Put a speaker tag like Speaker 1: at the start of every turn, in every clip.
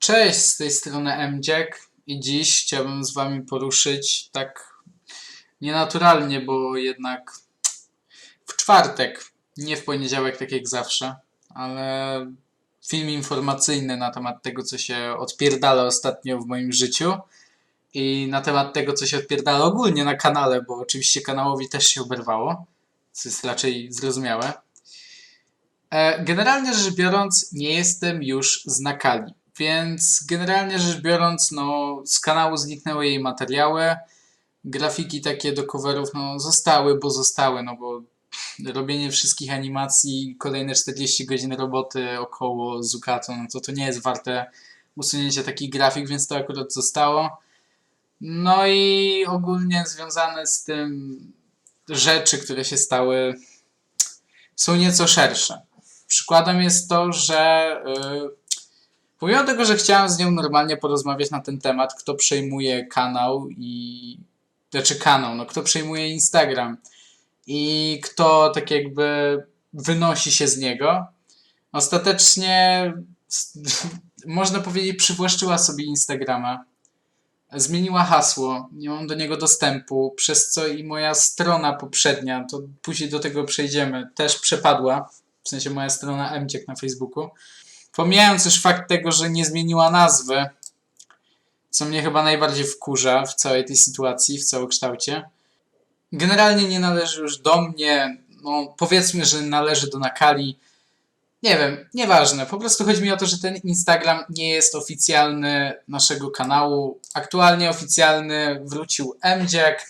Speaker 1: Cześć, z tej strony MDziek i dziś chciałbym z wami poruszyć tak nienaturalnie, bo jednak w czwartek, nie w poniedziałek tak jak zawsze, ale film informacyjny na temat tego, co się odpierdala ostatnio w moim życiu i na temat tego, co się odpierdala ogólnie na kanale, bo oczywiście kanałowi też się oberwało, co jest raczej zrozumiałe. E, Generalnie rzecz biorąc, nie jestem już z Nakali, więc generalnie rzecz biorąc, no, z kanału zniknęły jej materiały. Grafiki takie do coverów, no, zostały, bo zostały, no bo robienie wszystkich animacji, kolejne 40 godzin roboty około Zukato, no to to nie jest warte usunięcia takich grafik, więc to akurat zostało. No i ogólnie związane z tym rzeczy, które się stały, są nieco szersze. Przykładem jest to, że yy, pomimo tego, że chciałem z nią normalnie porozmawiać na ten temat, kto przejmuje kanał i znaczy kanał, no kto przejmuje Instagram i kto tak jakby wynosi się z niego, ostatecznie można powiedzieć przywłaszczyła sobie Instagrama. Zmieniła hasło, nie mam do niego dostępu, przez co i moja strona poprzednia, to później do tego przejdziemy, też przepadła w sensie moja strona MCiek na Facebooku. Pomijając już fakt tego, że nie zmieniła nazwy, co mnie chyba najbardziej wkurza w całej tej sytuacji, w całokształcie. Generalnie nie należy już do mnie, no powiedzmy, że należy do Nakali. Nie wiem, nieważne. Po prostu chodzi mi o to, że ten Instagram nie jest oficjalny naszego kanału. Aktualnie oficjalny wrócił MDziak.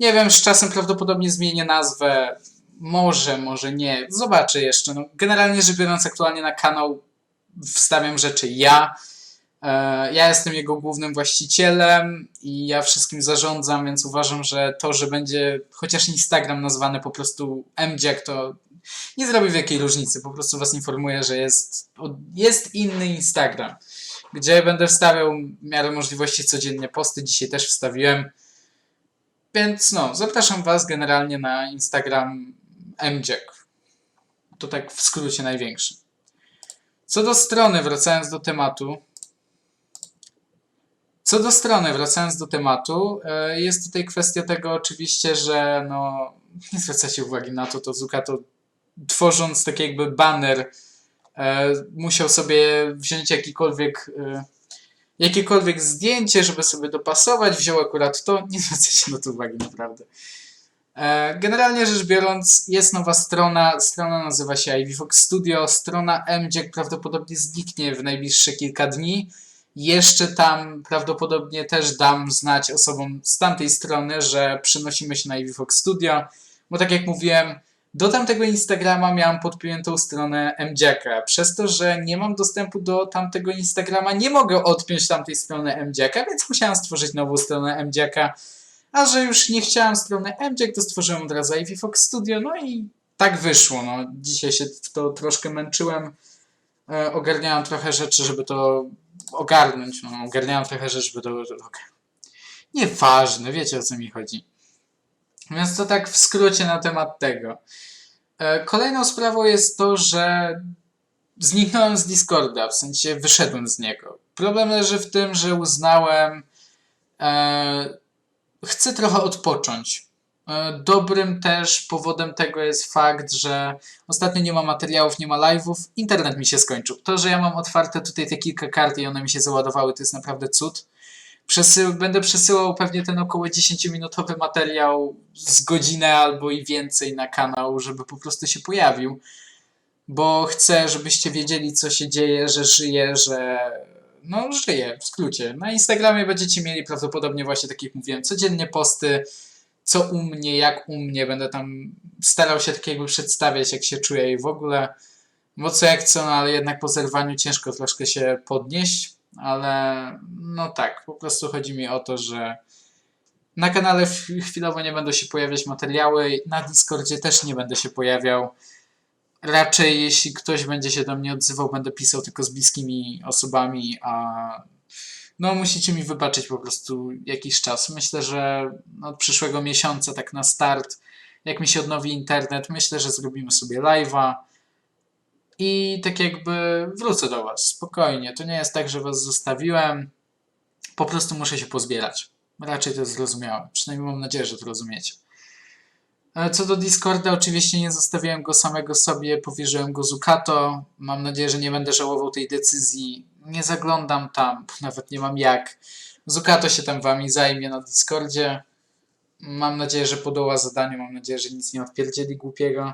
Speaker 1: Nie wiem, z czasem prawdopodobnie zmienię nazwę. Może, może nie. Zobaczę jeszcze. No, generalnie rzecz biorąc, aktualnie na kanał wstawiam rzeczy ja. E, Ja jestem jego głównym właścicielem i ja wszystkim zarządzam, więc uważam, że to, że będzie chociaż Instagram nazwany po prostu MDziak, to nie zrobi wielkiej różnicy. Po prostu was informuję, że jest, jest inny Instagram, gdzie będę wstawiał w miarę możliwości codziennie posty. Dzisiaj też wstawiłem. Więc no, zapraszam Was generalnie na Instagram MDziak. To tak w skrócie największy. Co do strony, wracając do tematu. Co do strony, wracając do tematu, e, jest tutaj kwestia tego oczywiście, że no, nie zwracacie uwagi na to, to Zukato tworząc tak jakby banner e, musiał sobie wziąć jakikolwiek e, jakiekolwiek zdjęcie, żeby sobie dopasować, wziął akurat to, nie zwracajcie na to uwagi naprawdę. E, Generalnie rzecz biorąc, jest nowa strona. Strona nazywa się Ivy Fox Studio. Strona MJack prawdopodobnie zniknie w najbliższe kilka dni. Jeszcze tam prawdopodobnie też dam znać osobom z tamtej strony, że przenosimy się na Ivy Fox Studio. Bo tak jak mówiłem, do tamtego Instagrama miałem podpiętą stronę MJacka. Przez to, że nie mam dostępu do tamtego Instagrama, nie mogę odpiąć tamtej strony MJacka, więc musiałem stworzyć nową stronę MJacka. A że już nie chciałem strony MJack, to stworzyłem od razu Ivy Fox Studio, no i tak wyszło. No. Dzisiaj się w to troszkę męczyłem. E, ogarniałem trochę rzeczy, żeby to ogarnąć. No, ogarniałem trochę rzeczy, żeby to... Okay. Nieważne, wiecie o co mi chodzi. Więc to tak w skrócie na temat tego. E, Kolejną sprawą jest to, że zniknąłem z Discorda, w sensie wyszedłem z niego. Problem leży w tym, że uznałem, e, chcę trochę odpocząć. E, Dobrym też powodem tego jest fakt, że ostatnio nie ma materiałów, nie ma live'ów, internet mi się skończył. To, że ja mam otwarte tutaj te kilka kart i one mi się załadowały, to jest naprawdę cud. Będę przesyłał pewnie ten około 10-minutowy materiał z godzinę albo i więcej na kanał, żeby po prostu się pojawił. Bo chcę, żebyście wiedzieli, co się dzieje, że żyję, że. No, żyję, w skrócie. Na Instagramie będziecie mieli prawdopodobnie właśnie, tak jak mówiłem, codziennie posty, co u mnie, jak u mnie. Będę tam starał się tak jakby przedstawiać, jak się czuję i w ogóle. Bo co jak co, no ale jednak po zerwaniu ciężko troszkę się podnieść ale no tak, po prostu chodzi mi o to, że na kanale chwilowo nie będą się pojawiać materiały, na Discordzie też nie będę się pojawiał. Raczej jeśli ktoś będzie się do mnie odzywał, będę pisał tylko z bliskimi osobami, a no musicie mi wybaczyć po prostu jakiś czas. Myślę, że od przyszłego miesiąca tak na start, jak mi się odnowi internet, myślę, że zrobimy sobie live'a. I tak jakby wrócę do Was, spokojnie. To nie jest tak, że Was zostawiłem. Po prostu muszę się pozbierać. Raczej to jest zrozumiałe. Przynajmniej mam nadzieję, że to rozumiecie. Co do Discorda, oczywiście nie zostawiłem go samego sobie, powierzyłem go Zukato. Mam nadzieję, że nie będę żałował tej decyzji. Nie zaglądam tam, nawet nie mam jak. Zukato się tam wami zajmie na Discordzie. Mam nadzieję, że podoła zadaniu, mam nadzieję, że nic nie odpierdzieli głupiego.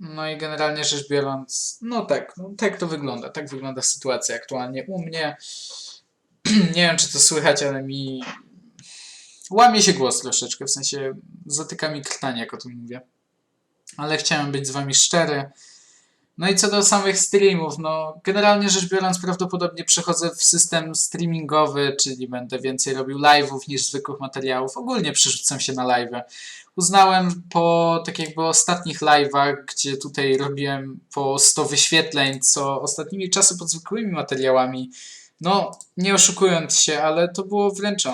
Speaker 1: No i generalnie rzecz biorąc, no tak, no tak to wygląda. Tak wygląda sytuacja aktualnie u mnie. nie wiem, czy to słychać, ale mi łamie się głos troszeczkę, w sensie zatyka mi krtanie, jak o tym mówię. Ale chciałem być z wami szczery. No i co do samych streamów, no generalnie rzecz biorąc prawdopodobnie przechodzę w system streamingowy, czyli będę więcej robił live'ów niż zwykłych materiałów. Ogólnie przerzucam się na live'y. Uznałem po tak jakby ostatnich live'ach, gdzie tutaj robiłem po 100 wyświetleń, co ostatnimi czasy pod zwykłymi materiałami, no nie oszukując się, ale to było wręcz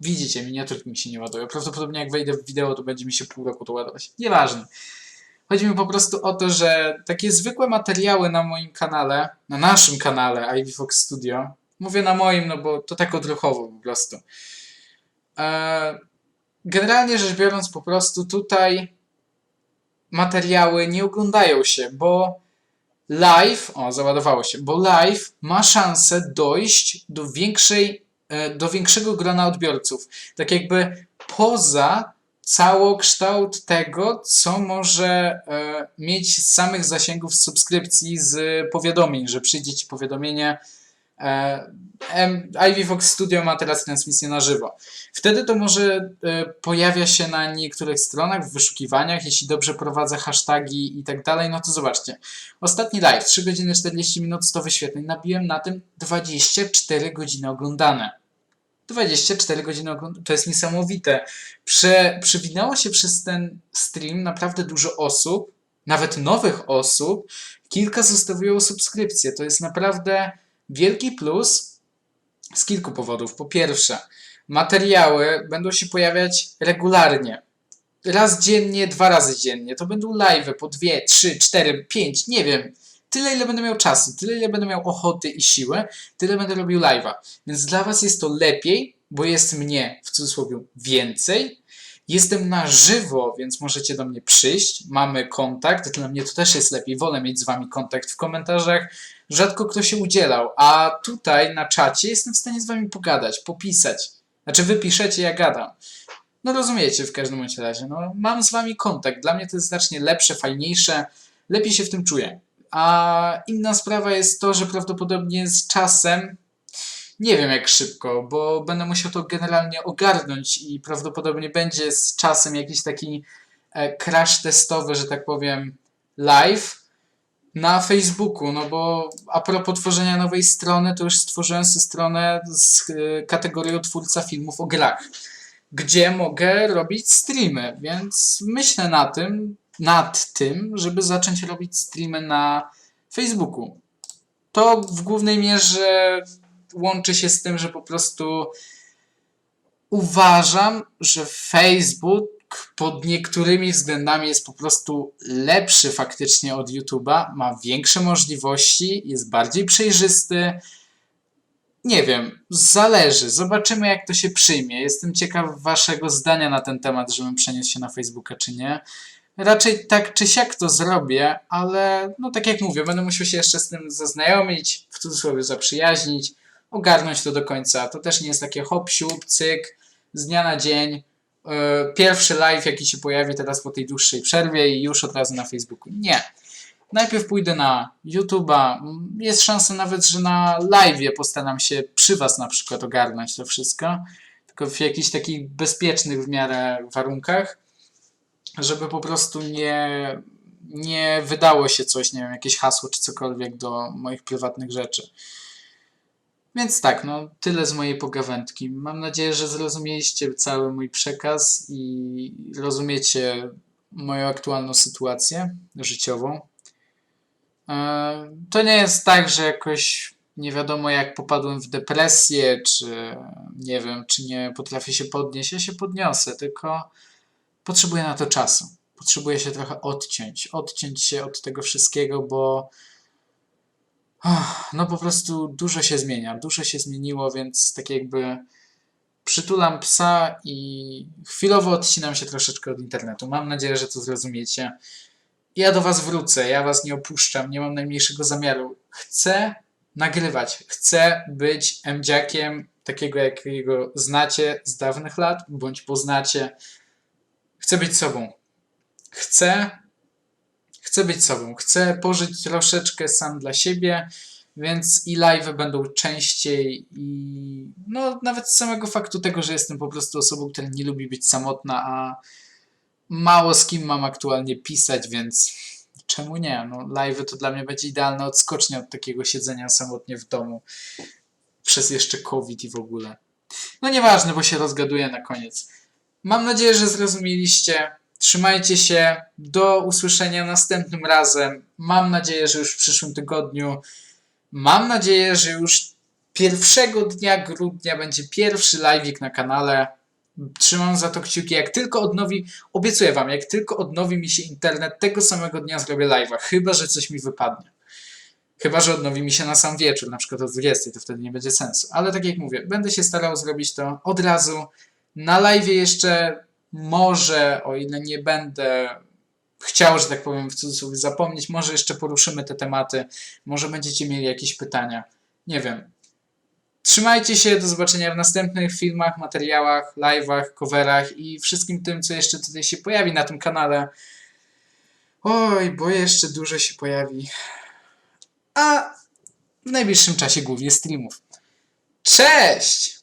Speaker 1: Widzicie, miniaturki mi się nie ładują. Prawdopodobnie jak wejdę w wideo, to będzie mi się pół roku to ładować. Nieważne. Chodzi mi po prostu o to, że takie zwykłe materiały na moim kanale, na naszym kanale Ivy Fox Studio, mówię na moim, no bo to tak odruchowo po prostu. E, Generalnie rzecz biorąc, po prostu tutaj materiały nie oglądają się, bo live, o załadowało się, bo live ma szansę dojść do większej, do większego grona odbiorców. Tak jakby poza całokształt tego, co może e, mieć z samych zasięgów subskrypcji z powiadomień, że przyjdzie ci powiadomienie. E, Ivy Fox Studio ma teraz transmisję na żywo. Wtedy to może e, pojawia się na niektórych stronach w wyszukiwaniach, jeśli dobrze prowadzę hashtagi i tak dalej, no to zobaczcie. Ostatni live, 3 godziny 40 minut, 100 wyświetleń, nabiłem na tym 24 godziny oglądane. 24 godziny oglądane, to jest niesamowite. Prze, przewinęło się przez ten stream naprawdę dużo osób, nawet nowych osób, kilka zostawiło subskrypcję. To jest naprawdę wielki plus z kilku powodów. Po pierwsze, materiały będą się pojawiać regularnie. Raz dziennie, dwa razy dziennie. To będą live po dwie, trzy, cztery, pięć, nie wiem. Tyle, ile będę miał czasu, tyle, ile będę miał ochoty i siłę, tyle będę robił live'a. Więc dla Was jest to lepiej, bo jest mnie, w cudzysłowie, więcej. Jestem na żywo, więc możecie do mnie przyjść. Mamy kontakt. Dla mnie to też jest lepiej. Wolę mieć z Wami kontakt w komentarzach. Rzadko kto się udzielał, a tutaj na czacie jestem w stanie z Wami pogadać, popisać. Znaczy, wy piszecie, ja gadam. No rozumiecie w każdym razie. No, mam z Wami kontakt. Dla mnie to jest znacznie lepsze, fajniejsze. Lepiej się w tym czuję. A inna sprawa jest to, że prawdopodobnie z czasem nie wiem jak szybko, bo będę musiał to generalnie ogarnąć i prawdopodobnie będzie z czasem jakiś taki e, crash testowy, że tak powiem, live na Facebooku, no bo a propos tworzenia nowej strony, to już stworzyłem sobie stronę z e, kategorią twórca filmów o grach, gdzie mogę robić streamy, więc myślę na tym, nad tym, żeby zacząć robić streamy na Facebooku. To w głównej mierze łączy się z tym, że po prostu uważam, że Facebook pod niektórymi względami jest po prostu lepszy faktycznie od YouTube'a, ma większe możliwości, jest bardziej przejrzysty. Nie wiem, zależy. Zobaczymy, jak to się przyjmie. Jestem ciekaw Waszego zdania na ten temat, żebym przeniósł się na Facebooka, czy nie. Raczej tak czy siak to zrobię, ale no tak jak mówię, będę musiał się jeszcze z tym zaznajomić, w cudzysłowie zaprzyjaźnić, ogarnąć to do końca. To też nie jest takie hop, siup, cyk, z dnia na dzień. Yy, Pierwszy live, jaki się pojawi teraz po tej dłuższej przerwie i już od razu na Facebooku. Nie. Najpierw pójdę na YouTube'a. Jest szansa nawet, że na live postaram się przy Was na przykład ogarnąć to wszystko. Tylko w jakichś takich bezpiecznych w miarę warunkach żeby po prostu nie, nie wydało się coś, nie wiem, jakieś hasło czy cokolwiek do moich prywatnych rzeczy. Więc tak, no tyle z mojej pogawędki. Mam nadzieję, że zrozumieliście cały mój przekaz i rozumiecie moją aktualną sytuację życiową. E, To nie jest tak, że jakoś nie wiadomo jak popadłem w depresję, czy nie wiem, czy nie potrafię się podnieść. Ja się podniosę, tylko potrzebuję na to czasu. potrzebuję się trochę odciąć. Odciąć się od tego wszystkiego, bo no po prostu dużo się zmienia. Dużo się zmieniło, więc tak jakby przytulam psa i chwilowo odcinam się troszeczkę od internetu. Mam nadzieję, że to zrozumiecie. Ja do Was wrócę, ja Was nie opuszczam, nie mam najmniejszego zamiaru. Chcę nagrywać, chcę być MDziakiem, takiego jakiego znacie z dawnych lat, bądź poznacie. Chcę być sobą. Chcę, chcę być sobą. Chcę pożyć troszeczkę sam dla siebie, więc i live będą częściej i no nawet z samego faktu tego, że jestem po prostu osobą, która nie lubi być samotna, a mało z kim mam aktualnie pisać, więc czemu nie? No, live to dla mnie będzie idealna odskocznia od takiego siedzenia samotnie w domu przez jeszcze COVID i w ogóle. No nieważne, bo się rozgaduję na koniec. Mam nadzieję, że zrozumieliście. Trzymajcie się. Do usłyszenia następnym razem. Mam nadzieję, że już w przyszłym tygodniu. Mam nadzieję, że już pierwszego dnia grudnia będzie pierwszy live'ik na kanale. Trzymam za to kciuki. Jak tylko odnowi, obiecuję wam, jak tylko odnowi mi się internet, tego samego dnia zrobię live'a. Chyba, że coś mi wypadnie. Chyba, że odnowi mi się na sam wieczór, na przykład o 20, to wtedy nie będzie sensu. Ale tak jak mówię, będę się starał zrobić to od razu. Na live jeszcze może, o ile nie będę chciał, że tak powiem, w cudzysłowie zapomnieć, może jeszcze poruszymy te tematy, może będziecie mieli jakieś pytania. Nie wiem. Trzymajcie się, do zobaczenia w następnych filmach, materiałach, live'ach, coverach i wszystkim tym, co jeszcze tutaj się pojawi na tym kanale. Oj, bo jeszcze dużo się pojawi. A w najbliższym czasie głównie streamów. Cześć!